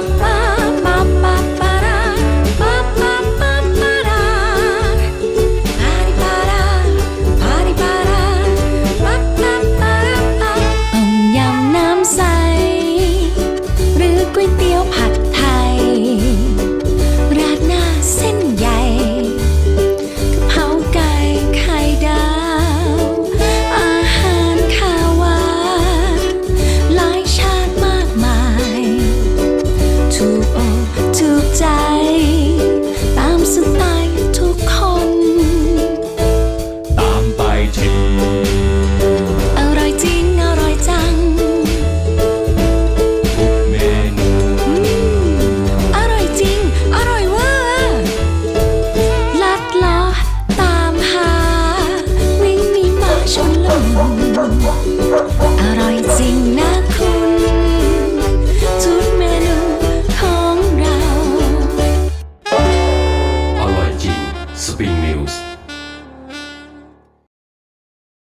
my mind. ถูกใจ ตามสไตล์ทุกคน ตามไปชิอร่อยจริง อร่อยจัง ทุกเมนู อืม อร่อยจริง อร่อยวอลัดลาะตามหา วิ่งหนีมาชนลม